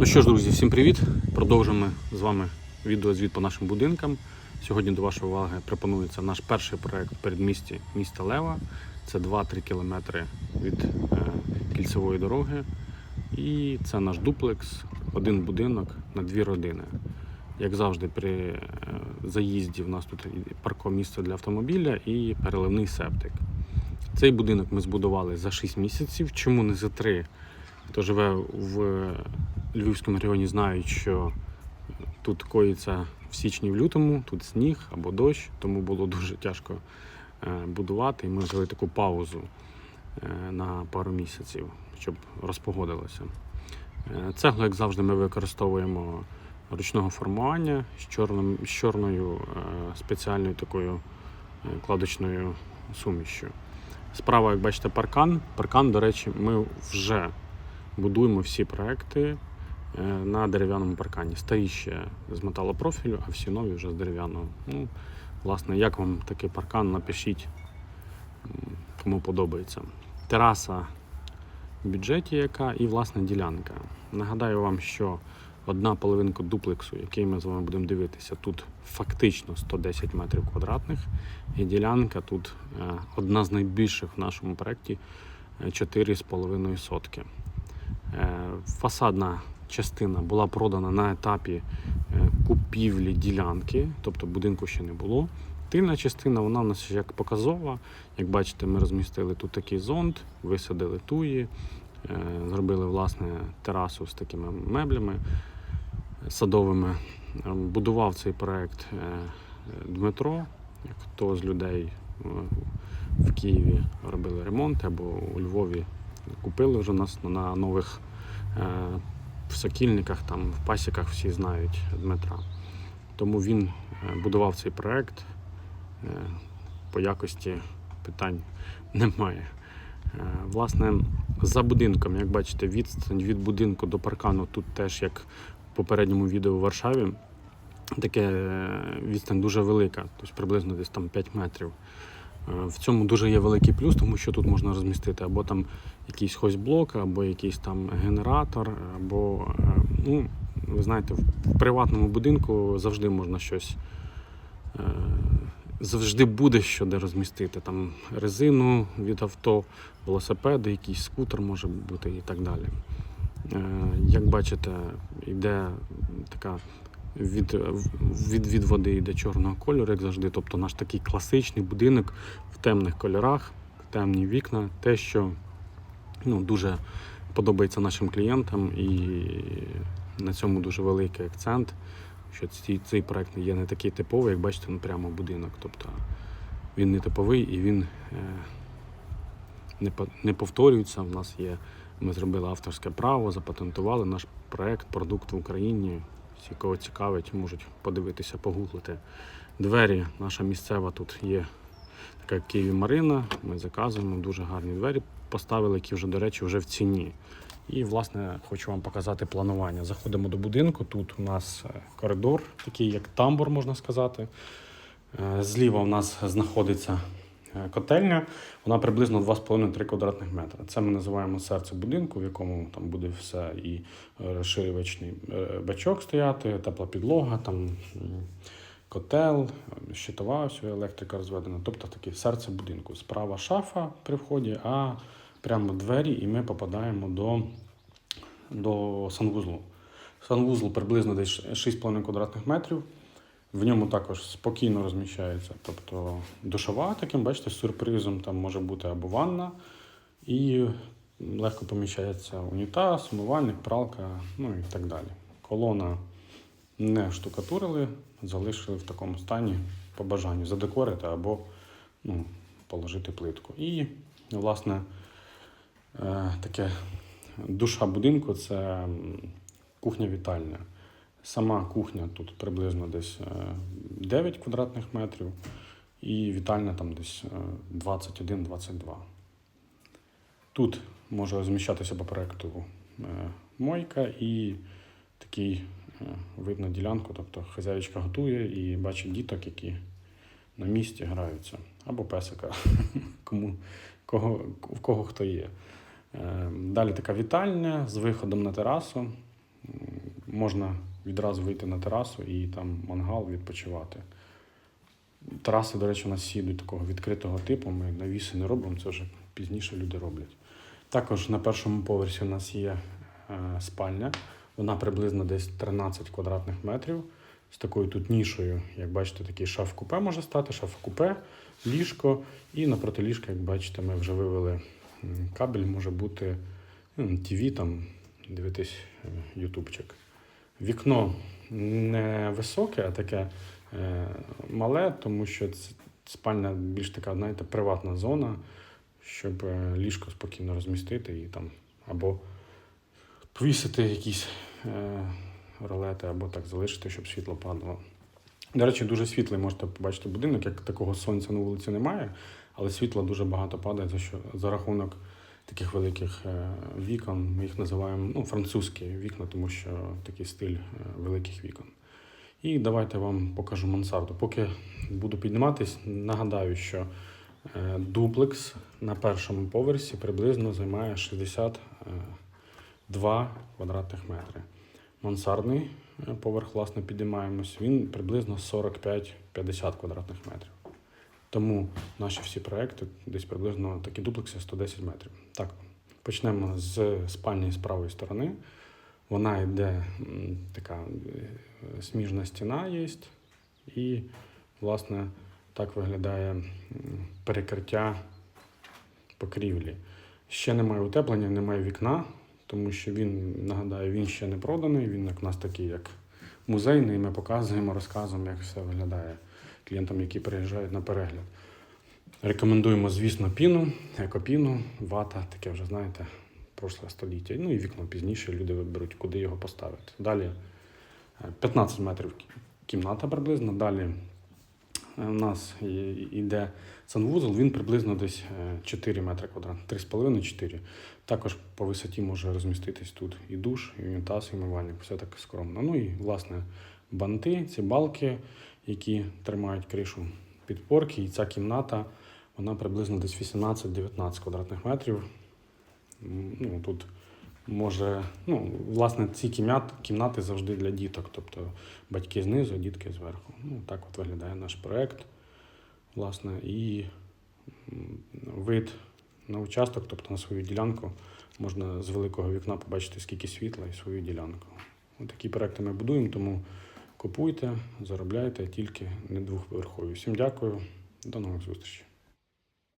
Ну що ж, друзі, всім привіт! Продовжуємо з вами відеозвіт по нашим будинкам. Сьогодні до вашої уваги пропонується наш перший проект передмісті міста Лева. Це 2-3 кілометри від е, кільцевої дороги. І це наш дуплекс, один будинок на дві родини. Як завжди, при е, заїзді в нас тут і паркомісце для автомобіля і переливний септик. Цей будинок ми збудували за 6 місяців. Чому не за 3? Хто живе в Львівському районі, знають, що тут коїться в січні в лютому, тут сніг або дощ, тому було дуже тяжко е, будувати. І ми взяли таку паузу е, на пару місяців, щоб розпогодилося. Е, Цеглу, як завжди, ми використовуємо ручного формування з, чорним, з чорною спеціальною такою кладочною сумішю. Справа, як бачите, паркан. Паркан, до речі, ми вже будуємо всі проекти на дерев'яному паркані. Старі ще з металопрофілю, а всі нові вже з дерев'яного. Ну, власне, як вам такий паркан, напишіть, кому подобається. Тераса в бюджеті яка і власне ділянка. Нагадаю вам, що одна половинка дуплексу, який ми з вами будемо дивитися, тут фактично 110 метрів квадратних. І ділянка тут е, одна з найбільших в нашому проєкті е, 4,5 сотки. Е, Фасадна частина була продана на етапі е, купівлі ділянки, тобто будинку ще не було. Тильна частина вона у нас як показова. Як бачите, ми розмістили тут такий зонд, висадили туї, е, зробили власне терасу з такими меблями садовими. Е, Будував цей проект Дмитро, хто з людей в Києві робили ремонт або у Львові купили вже нас на нових в сокільниках, там в пасіках всі знають Дмитра. Тому він е, будував цей проект. Е, По якості питань немає. Е, Власне, за будинком, як бачите, відстань від будинку до паркану тут теж, як в попередньому відео в Варшаві, таке відстань дуже велика, тобто приблизно десь там 5 метрів. Е, В цьому дуже є великий плюс, тому що тут можна розмістити або там якийсь хозблок, або якийсь там генератор, або, е, ну, ви знаєте, в приватному будинку завжди можна щось. е, Завжди буде що де розмістити. Там резину від авто, велосипеди, якийсь скутер може бути і так далі. Як бачите, йде така від, від, від води йде чорного кольору, як завжди. Тобто наш такий класичний будинок в темних кольорах, темні вікна, те, що ну, дуже подобається нашим клієнтам, і на цьому дуже великий акцент, що ці, цей проект є не такий типовий, як бачите, ну прямо будинок. Тобто він не типовий і він е, не, не повторюється. У нас є, ми зробили авторське право, запатентували наш проект, продукт в Україні. Всі, кого цікавить, можуть подивитися, погуглити. Двері, наша місцева тут є така Києві Марина. Ми заказуємо дуже гарні двері. Поставили, які вже, до речі, вже в ціні. І, власне, хочу вам показати планування. Заходимо до будинку. Тут у нас е, коридор, такий як тамбур, можна сказати. Е, Зліва у нас знаходиться котельня. Вона приблизно 2,5-3 квадратних метри. Це ми називаємо серце будинку, в якому там буде все і е, розширювачний е, бачок стояти, тепла підлога, там котел, е, щитова всю електрика розведена. Тобто таке серце будинку. Справа шафа при вході, а прямо двері, і ми попадаємо до, до санвузлу. Санвузол приблизно десь 6,5 квадратних метрів. В ньому також спокійно розміщається. Тобто душова, таким, бачите, з сюрпризом там може бути або ванна, і легко поміщається унітаз, умивальник, пралка, ну і так далі. Колона не штукатурили, залишили в такому стані по бажанню задекорити або ну, положити плитку. І, власне, е, таке душа будинку це кухня-вітальня. Сама кухня тут приблизно десь е, 9 квадратних метрів, і вітальня там десь е, 21-22. Тут може розміщатися по проекту е, мойка і такий е, вид на ділянку, тобто хазяїчка готує і бачить діток, які на місці граються, або песика, кому, кого, в кого хто є. Е, Далі така вітальня з виходом на терасу. Можна відразу вийти на терасу і там мангал відпочивати. Тераси, до речі, у нас всі йдуть такого відкритого типу. Ми навіси не робимо, це вже пізніше люди роблять. Також на першому поверсі у нас є е, спальня. Вона приблизно десь 13 квадратних метрів. З такою тут нішою, як бачите, такий шаф-купе може стати, шаф-купе, ліжко. І напроти ліжка, як бачите, ми вже вивели кабель, може бути ну, ТВ, там дивитись е, ютубчик. Вікно не високе, а таке е, мале, тому що це спальня більш така, знаєте, приватна зона, щоб е, ліжко спокійно розмістити і там або повісити якісь е, ролети, або так залишити, щоб світло падало. До речі, дуже світлий можете побачити будинок, як такого сонця на вулиці немає, але світла дуже багато падає, за що за рахунок таких великих е, вікон. Ми їх називаємо ну, французькі вікна, тому що такий стиль е, великих вікон. І давайте вам покажу мансарду. Поки буду підніматись, нагадаю, що е, дуплекс на першому поверсі приблизно займає 62 квадратних метри. Мансардний поверх, власне, підіймаємось, він приблизно 45-50 квадратних метрів. Тому наші всі проекти десь приблизно такі дуплекси 110 метрів. Так, почнемо з спальні з правої сторони. Вона йде така е, сміжна стіна є, і, власне, так виглядає перекриття покрівлі. Ще немає утеплення, немає вікна, тому що він, нагадаю, він ще не проданий. Він як у нас такий, як музейний. Ми показуємо, розказуємо, як все виглядає клієнтам, які приїжджають на перегляд. Рекомендуємо, звісно, піну, екопіну, вата, таке вже знаєте, прошле століття. Ну і вікно пізніше люди виберуть, куди його поставити. Далі е, 15 метрів кімната приблизно. Далі е, у нас йде санвузол, він приблизно десь е, 4 метри квадратних, 3,5-4. Також по висоті може розміститись тут і душ, і унітаз, і мивальник, все так скромно. Ну і власне банти, ці балки, які тримають кришу підпорки. І ця кімната, вона приблизно десь 18-19 квадратних метрів. Ну, тут може, ну, власне, ці кімнати, завжди для діток, тобто батьки знизу, дітки зверху. Ну, так от виглядає наш проект. Власне, і вид на участок, тобто на свою ділянку, можна з великого вікна побачити, скільки світла і свою ділянку. Такі проекти ми будуємо, тому купуйте, заробляйте тільки не двохповерхові. Всім дякую, до нових зустрічей.